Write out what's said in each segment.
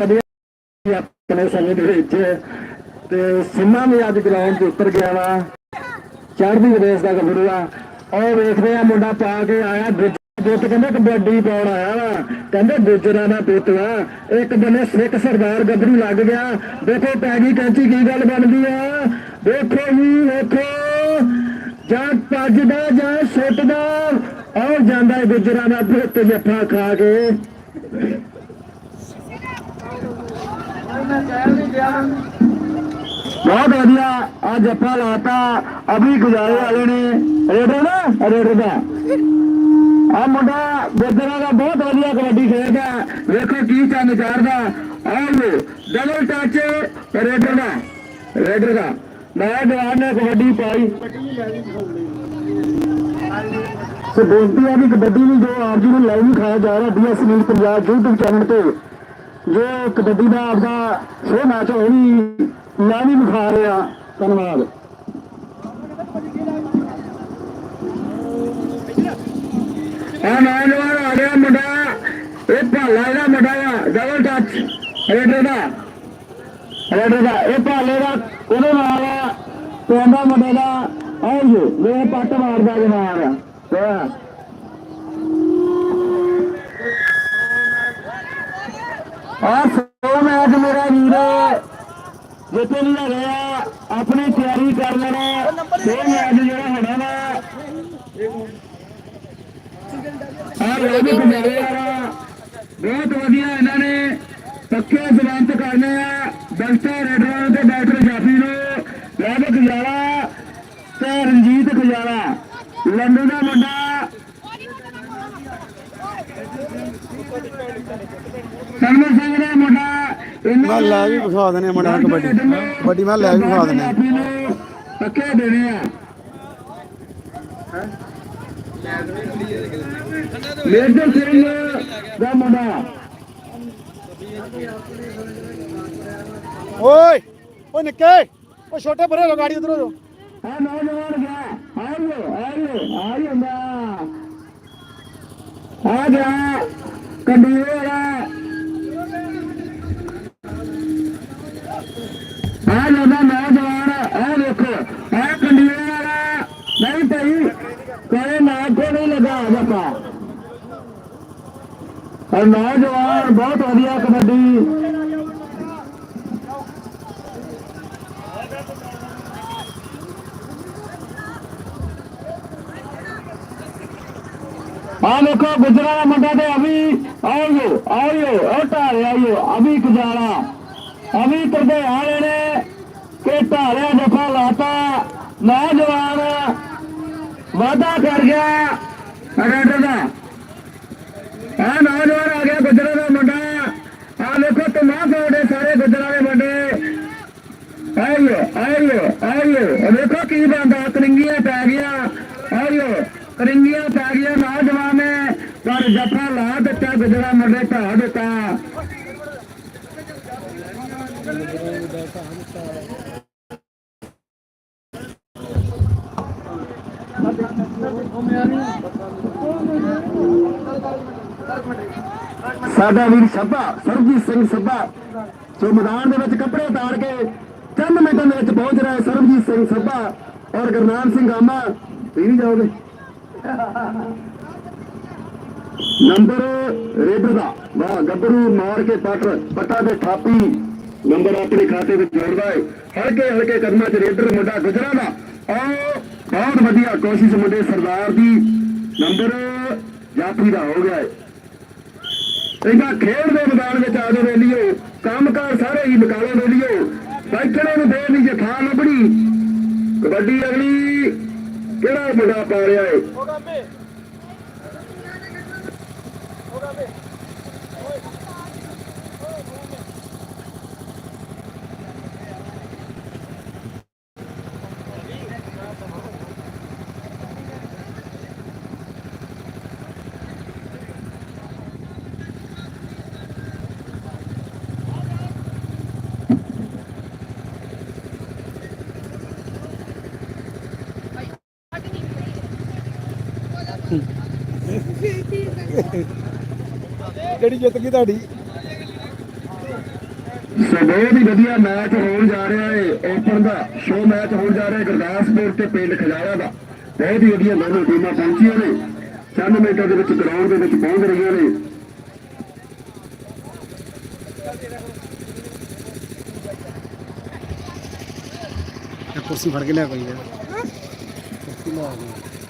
ਵਧੀਆ ਆਪਣੇ ਸਮੇਂ ਦੇ ਵਿੱਚ ਤੇ ਸਿੰਮਾ ਵੀ ਅੱਜ ਗਰਾਊਂਡ ਤੇ ਉਤਰ ਗਿਆ ਵਾ। ਚੜ੍ਹਦੀ ਵਿਦੇਸ਼ ਦਾ ਗੱਭਰੂ ਆ। ਉਹ ਵੇਖਦੇ ਆ ਮੁੰਡਾ ਪਾ ਕੇ ਆਇਆ ਦੂਜਾ ਕਹਿੰਦੇ ਕਬੱਡੀ ਪਾਉਣ ਆਇਆ ਵਾ। ਕਹਿੰਦੇ ਦੂਜਰਾ ਦਾ ਪੁੱਤ ਵਾ। ਇੱਕ ਬੰਨੇ ਸਿੱਖ ਸਰਦਾਰ ਗੱਭਰੂ ਲੱਗ ਗਿਆ। ਦੇਖੋ ਪੈ ਗਈ ਕੈਂਚੀ ਕੀ ਗੱਲ ਬਣਦੀ ਆ। ਦੇਖੋ ਜੀ ਵੇਖੋ ਜਾਂ ਭੱਜਦਾ ਜਾਂ ਸੁੱਟਦਾ। ਆਉ ਜਾਂਦਾ ਗੁਜਰਾਂ ਦਾ ਪੁੱਤ ਜੱਫਾ ਖਾ ਕੇ। ਬਹੁਤ ਵਧੀਆ। ਆ ਜੱਫਾ ਲਾਤਾ, ਅਭੀ ਗੁਜਾਰੇ ਵਾਲੇ ਨੇ। ਰੇਡਰ ਨਾ? ਰੇਡਰ ਦਾ। ਆ ਮੁੰਡਾ ਗੁਜਰਾਂ ਦਾ ਬਹੁਤ ਵਧੀਆ ਕਬੱਡੀ ਖੇਡਦਾ ਵੇਖੋ ਕੀ ਚੰਨ ਚਾੜਦਾ। ਆਓ ਡਬਲ ਟੱਚ ਰੇਡਰ ਦਾ। ਰੇਡਰ ਦਾ। ਮੈਂ ਜਵਾਨ ਨੇ ਕਬੱਡੀ ਪਾਈ। ਸੋ ਬੇਨਤੀ ਹੈ ਵੀ ਕਬੱਡੀ ਨੂੰ ਜੋ ਆਪ ਜੀ ਨੂੰ ਲਾਈਵ ਵੀ ਖਾਇਆ ਜਾ ਰਿਹਾ DS news Punjab YouTube channel ਤੇ। ਜੋ ਕਬੱਡੀ ਦਾ ਆਪਦਾ ਸ਼ੋਅ ਮੈਚ ਉਹ ਵੀ ਲਾਈਵ ਵੀ ਵਿਖਾ ਰਿਹਾ। ਧੰਨਵਾਦ। ਆ ਨੌਜਵਾਨ ਆ ਗਿਆ ਮੁੰਡਾ। ਇਹ ਭਾਲਾ ਇਹਦਾ ਮੁੰਡਾ ਆ ਡਬਲ ਟੱਚ ਰੇਡਰ ਦਾ। ਰੇਡਰ ਦਾ, ਇਹ ਭਾਲੇ ਦਾ, ਉਹਦੇ ਨਾਲ ਪੈਂਦਾ ਮੁੰਡੇ ਦਾ। ਆਓ ਜੀ ਵੇ ਪੱਟ ਮਾਰਦਾ ਜਮਾਰ ਆ ਆ ਸੋ ਮੈਚ ਮੇਰਾ ਵੀਰ। ਜਿੱਥੇ ਨਹੀਂ ਰਿਹਾ ਆਪਣੀ ਤਿਆਰੀ ਕਰ ਲੈਣਾ। ਸੋ ਮੈਚ ਜਿਹੜਾ ਹੋਣਾ ਵਾ। ਆ ਲੋਕ ਪੰਜਾਬੀ ਵਾਲਾ ਬਹੁਤ ਵਧੀਆ ਇਹਨਾਂ ਨੇ। ਪੱਕੇ ਜ਼ਮਾਨਤ ਕਰਨੇ ਆ। ਡਾਕਟਰ ਰੈਡਵਾਨ ਤੇ ਡਾਕਟਰ ਜਾਫੀ ਨੂੰ ਰਾਜ ਗੁਜਾਰਾ ਤੇ ਰਣਜੀਤ ਗੁਜਾਰਾ ਲੰਡੂ ਦਾ ਮੁੰਡਾ ਸਰਮਨ ਸਿੰਘ ਦਾ ਮੁੰਡਾ ਇਹਨਾਂ ਮੈਂ ਲੈ ਵੀ ਵਿਖਾ ਆ ਮੁੰਡਿਆਂ ਨੂੰ ਕਬੱਡੀ। ਕਬੱਡੀ ਮੈਂ ਲੈ ਵੀ ਵਿਖਾ ਦਿੰਦੇ ਆ। ਜਾਫੀ ਨੂੰ ਪੱਕੇ ਦੇਣੇ ਆ। ਮੇਜਰ ਸਿੰਘ ਦਾ ਮੁੰਡਾ। ਓਏ ਓ ਨਿੱਕੇ ਓ ਛੋਟੇ ਭਰੇ ਲੋ ਗਾੜੀ ਉਧਰੋਂ ਆ ਨੌਜਵਾਨ ਗਿਆ। ਆਇਓ ਆਇਓ ਆਇਓ ਨਾ ਆ ਗਿਆ ਕੰਡੀਏ ਵਾਲਾ ਆ ਜਾਂਦਾ ਨੌਜਵਾਨ ਆ ਦੇਖੋ ਆ ਕੰਡੀਏ ਵਾਲਾ। ਨਹੀਂ ਭਾਈ, ਕੋਈ ਨਾ ਕੋ ਨਹੀਂ ਲਗਾ ਜਪਾ ਔਰ ਨੌਜਵਾਨ, ਬਹੁਤ ਵਧੀਆ ਕਬੱਡੀ। ਆ ਦੇਖੋ ਗੁਜਰਾ ਮੁੰਡਾ ਤੇ ਅਭੀ ਆਇਓ ਆਇਓ ਉਹ ਢਾਲੇ ਆਇਓ, ਅਭੀ ਗੁਜਾਰਾ ਅਭੀ ਕਰਦੇ ਆਲੇ ਨੇ ਕਿ ਢਾਲਿਆ ਜਫਾ ਲਾਤਾ ਨੌਜਵਾਨ ਵਾਦਾ ਕਰ ਗਿਆ ਰੈਡਰ ਦਾ। ਆ ਨੌਜਵਾਨ ਆ ਗਿਆ ਗੁਜਰਾ ਦਾ ਮੁੰਡਾ। ਆ ਦੇਖੋ ਤਮਾ ਕੋਡੇ ਸਾਰੇ ਗੁਜਰਾ ਦੇ ਮੁੰਡੇ। ਆਇਓ ਆਇਓ ਆਇਓ ਦੇਖੋ ਕੀ ਬੰਦਾ ਕਰਿੰਗੀਆਂ ਪੈ ਗਿਆ ਆਇਓ ਕਰਿੰਗੀਆਂ ਪੈ ਗਿਆ ਨੌਜਵਾਨ ਨੇ ਪਰ ਜੱਫਾ ਲਾ ਦਿੱਤਾ, ਗੁਜਰਾ ਮੁੰਡੇ ਢਾ ਦਿੱਤਾ। ਸਾਡਾ ਵੀਰ ਸੱਭਾ, ਸਰਬਜੀਤ ਸਿੰਘ ਸੱਭਾ, ਜੋ ਮੈਦਾਨ ਦੇ ਵਿੱਚ ਕੱਪੜੇ ਉਤਾਰ ਕੇ ਚੰਦ ਮਿੰਟਾਂ ਦੇ ਵਿੱਚ ਪਹੁੰਚ ਰਿਹਾ ਸਰਬਜੀਤ ਸਿੰਘ ਸੱਭਾ ਔਰ ਗੁਰਨਾਮ ਸਿੰਘ ਆਮਾ ਵੀ ਨਹੀਂ ਜਾਓਗੇ? ਨੰਬਰ ਰੇਡਰ ਦਾ, ਵਾਹ, ਗੱਭਰੂ ਮਾਰ ਕੇ ਪੱਟ, ਪੱਟਾ ਤੇ ਥਾਪੀ। ਨੰਬਰ ਆਪਣੇ ਖਾਤੇ ਵਿੱਚ ਜੋੜਦਾ ਹੈ। ਹਲਕੇ ਹਲਕੇ ਕਦਮਾਂ 'ਚ ਰੇਡਰ ਮੁੰਡਾ ਗੁਜਰਾ ਦਾ ਆਓ, ਬਹੁਤ ਵਧੀਆ ਕੋਸ਼ਿਸ਼ ਮੁੰਡੇ ਸਰਦਾਰ ਦੀ। ਨੰਬਰ ਜਾਫੀ ਦਾ ਹੋ ਗਿਆ ਹੈ। ਇਹਦਾ ਖੇਡ ਦੇ ਮੈਦਾਨ ਵਿੱਚ ਆ ਜਾਓ ਵੇਲੀਓ ਕੰਮਕਾਰ ਸਾਰੇ ਹੀ ਨਿਕਾਲੋ ਵੇਲੀਓ ਬੈਠਣੇ ਨੂੰ ਦੇ ਲਈ ਜੇ ਥਾਂ ਲੱਭਣੀ। ਕਬੱਡੀ ਅਗਲੀ ਕਿਹੜਾ ਮੁੰਡਾ ਪਾ ਰਿਹਾ ਏ ਕਿਹੜੀ ਜਿੱਤ ਗਈ ਤੁਹਾਡੀ? ਸੋ ਬਹੁਤ ਹੀ ਵਧੀਆ ਮੈਚ ਹੋਣ ਜਾ ਰਿਹਾ ਹੈ ਓਪਨ ਦਾ। ਸ਼ੋ ਮੈਚ ਹੋਣ ਜਾ ਰਿਹਾ ਹੈ ਗੁਰਦਾਸਪੁਰ ਤੇ ਪਿੰਡ ਖਜਾਰਾ ਦਾ। ਬਹੁਤ ਹੀ ਵਧੀਆ ਦੋਨੋਂ ਟੀਮਾਂ ਪਹੁੰਚੀਆਂ ਨੇ। ਚੰਦ ਮਿੰਟਾਂ ਦੇ ਵਿੱਚ ਗਰਾਊਂਡ ਦੇ ਵਿੱਚ ਪਹੁੰਚ ਰਹੀਆਂ ਨੇ। ਇਹ ਕੁਰਸੀ ਫੜ ਕੇ ਲਿਆ ਕੋਈ ਯਾਰ ਕੁਰਸੀ ਬੜੇ ਦਿਸ-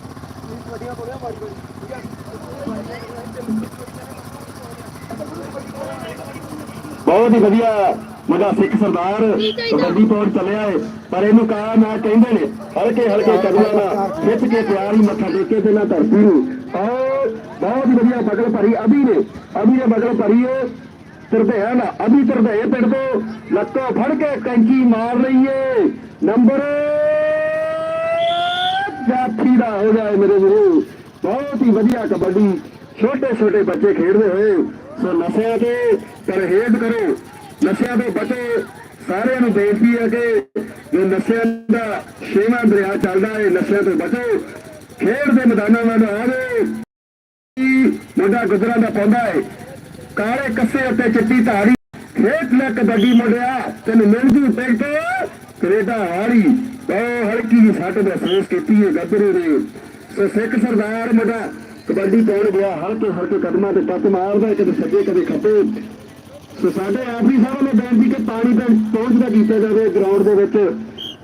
ਬਹੁਤ ਹੀ ਵਧੀਆ ਮੁੰਡਾ ਸਿੱਖ ਸਰਦਾਰ ਕਬੱਡੀ ਪੌੜ ਚੱਲਿਆ ਏ ਪਰ ਇਹਨੂੰ ਕਹਾ ਮੈਂ ਕਹਿੰਦੇ ਨੇ। ਹਲਕੇ ਹਲਕੇ ਕਦਮਾਂ ਨਾਲ ਖਿੱਚ ਕੇ ਪਿਆਰ ਹੀ ਮੱਥਾ ਟੇਕੇ ਤੇ ਨਾ ਧਰਤੀ ਨੂੰ। ਔਰ ਬਹੁਤ ਹੀ ਵਧੀਆ ਬਗਲ ਭਰੀ ਅਭੀ ਨੇ। ਅਭੀ ਨੇ ਬਗਲ ਭਰੀ ਏ। ਤਰਦਿਆ ਨਾ ਅਭੀ ਤਰਦਿਆ ਪਿੰਡ ਤੋਂ। ਲੱਤੋਂ ਫੜ ਕੇ ਕੈਂਚੀ ਮਾਰ ਰਹੀ ਏ। ਨੰਬਰ ਜਾਫੀ ਦਾ ਹੋ ਜਾਏ ਮੇਰੇ ਵੀਰੋ। ਬਹੁਤ ਹੀ ਵਧੀਆ ਕਬੱਡੀ ਛੋਟੇ ਛੋਟੇ ਬੱਚੇ ਖੇਡਦੇ ਹੋਏ। ਸੋ ਨਸ਼ਿਆਂ ਤੇ ਪਰਹੇਜ਼ ਕਰੋ। ਨਸ਼ਿਆਂ ਤੋਂ ਬਚੋ। ਸਾਰਿਆਂ ਨੂੰ ਬੇਨਤੀ ਹੈ ਕਿ ਜੋ ਨਸ਼ਿਆਂ ਦਾ ਛੇਵਾਂ ਦਰਿਆ ਚੱਲਦਾ ਹੈ, ਨਸ਼ਿਆਂ ਤੋਂ ਬਚੋ। ਖੇਡ ਦੇ ਮੈਦਾਨਾਂ ਵੱਲ ਆਵੇ ਮੁੰਡਾ ਗੁਜਰਾਂ ਦਾ ਪਾਉਂਦਾ ਹੈ? ਕਾਲੇ ਕੱਸੇ ਉੱਤੇ ਚਿੱਟੀ ਧਾਰੀ। ਖੇਡ ਲੈ ਕਬੱਡੀ ਮੁੰਡਿਆ। ਤੈਨੂੰ ਮਿਲ ਜੂ ਟਿਕਟ। ਕੈਨੇਡਾ ਵਾਲੀ ਉਹ ਹਲਕੀ ਜਿਹੀ ਸੱਟ ਮਹਿਸੂਸ ਕੀਤੀ ਹੈ ਗੱਭਰੂ ਨੇ। ਸੋ ਸਿੱਖ ਸਰਦਾਰ ਮੁੰਡਾ ਕਬੱਡੀ ਪਾਉਣ ਗਿਆ, ਹਲਕੇ ਹਲਕੇ ਕਦਮਾਂ ਤੇ ਟੱਕ ਮਾਰਦਾ ਕਦੇ ਸੱਜੇ ਕਦੇ ਖੱਬੇ। ਸੋ ਸਾਡੇ ਆਖਰੀ ਸਾਹਿਬ ਨੇ ਬੇਨਤੀ ਕਿ ਪਾਣੀ ਤੇ ਪਹੁੰਚਦਾ ਕੀਤਾ ਜਾਵੇ ਗਰਾਊਂਡ ਦੇ ਵਿੱਚ,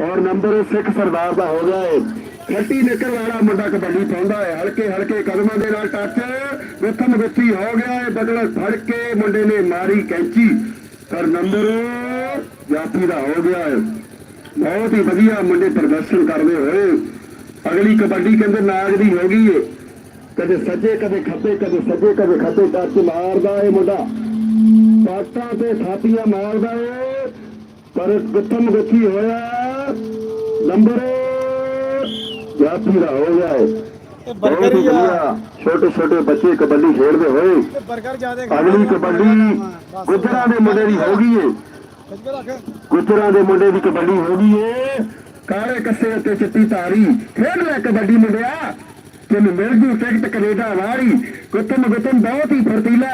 ਔਰ ਨੰਬਰ ਸਿੱਖ ਸਰਦਾਰ ਦਾ ਹੋ ਗਿਆ ਹੈ ਖੱਟੀ ਨਿਕਲ ਵਾਲਾ ਮੁੰਡਾ ਕਬੱਡੀ ਪਾਉਂਦਾ ਹੈ, ਹਲਕੇ ਹਲਕੇ ਕਦਮਾਂ ਦੇ ਨਾਲ ਟੱਚ ਵਿਥਮ ਵਿਥੀ ਹੋ ਗਿਆ ਹੈ, ਬਦਲ ਫੜ ਕੇ ਮੁੰਡੇ ਨੇ ਮਾਰੀ ਕੈਂਚੀ। ਪਰ ਨੰਬਰ ਜਾਤੀ ਦਾ ਹੋ ਗਿਆ ਹੈ। ਬਹੁਤ ਹੀ ਵਧੀਆ ਮੁੰਡੇ ਪ੍ਰਦਰਸ਼ਨ ਕਰਦੇ ਹੋਏ ਅਗਲੀ ਕਬੱਡੀ ਕਹਿੰਦੇ ਨਾਗ ਦੀ ਹੋ ਗਈ ਏ। ਕਦੇ ਸੱਜੇ ਕਦੇ ਖੱਬੇ ਕਦੇ ਸੱਜੇ ਕਦੇ ਖੱਬੇ ਟੱਚ ਮਾਰਦਾ ਏ ਮੁੰਡਾ। ਪਾਟਾਂ ਤੇ ਥਾਪੀਆਂ ਮਾਰਦਾ ਏ ਪਰ ਗੁੱਥਮ ਗੁੱਥੀ ਹੋਇਆ ਨੰਬਰ ਜਾਤੀ ਦਾ ਹੋ ਗਿਆ ਏ। ਛੋਟੇ ਛੋਟੇ ਬੱਚੇ ਕਬੱਡੀ ਖੇਡਦੇ ਹੋਏ ਅਗਲੀ ਕਬੱਡੀ ਗੁੱਜਰਾਂ ਦੇ ਮੁੰਡੇ ਦੀ ਹੋ ਗਈ ਏ ਗੁੱਜਰਾਂ ਦੇ ਮੁੰਡੇ ਦੀ ਕਬੱਡੀ ਹੋ ਗਈ ਏ। ਕਾਲੇ ਕੱਸੇ ਉੱਤੇ ਚਿੱਟੀ ਧਾਰੀ। ਖੇਡ ਲੈ ਕਬੱਡੀ ਮੁੰਡਿਆ, ਤੈਨੂੰ ਮਿਲ ਜੂ ਟਿਕਟ ਕੈਨੇਡਾ ਵਾਲੀ। ਗੁੱਤਮ ਗੁੱਤਮ ਬਹੁਤ ਹੀ ਫਰਤੀਲਾ